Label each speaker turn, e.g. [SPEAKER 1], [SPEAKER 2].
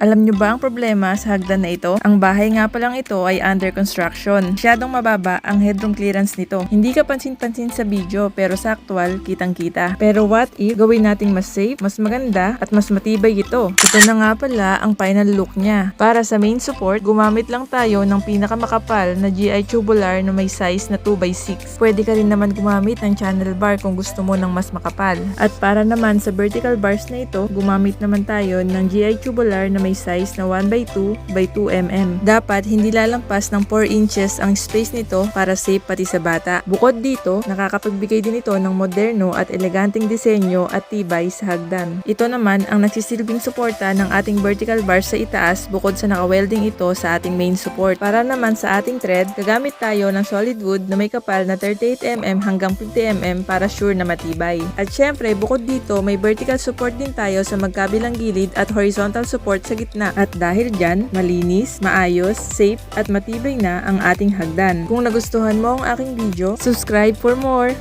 [SPEAKER 1] Alam nyo ba ang problema sa hagdan na ito? Ang bahay nga palang ito ay under construction. Masyadong mababa ang headroom clearance nito. Hindi ka pansin-pansin sa video pero sa actual, kitang-kita. Pero what if gawin nating mas safe, mas maganda, at mas matibay ito? Ito na nga pala ang final look niya. Para sa main support, gumamit lang tayo ng pinakamakapal na GI tubular na may size na 2x6. Pwede ka rin naman gumamit ng channel bar kung gusto mo ng mas makapal. At para naman sa vertical bars na ito, gumamit naman tayo ng GI tubular na may size na 1x2 by 2 mm. Dapat hindi lalampas ng 4 inches ang space nito para safe pati sa bata. Bukod dito, nakakapagbigay din ito ng moderno at eleganteng disenyo at tibay sa hagdan. Ito naman ang nagsisilbing suporta ng ating vertical bars sa itaas bukod sa naka-welding ito sa ating main support. Para naman sa ating thread, gagamit tayo ng solid wood na may kapal na 38mm hanggang 50mm para sure na matibay. At syempre, bukod dito, may vertical support din tayo sa magkabilang gilid at horizontal support sa gitna. At dahil dyan, malinis, maayos, safe at matibay na ang ating hagdan. Kung nagustuhan mo ang aking video, subscribe for more!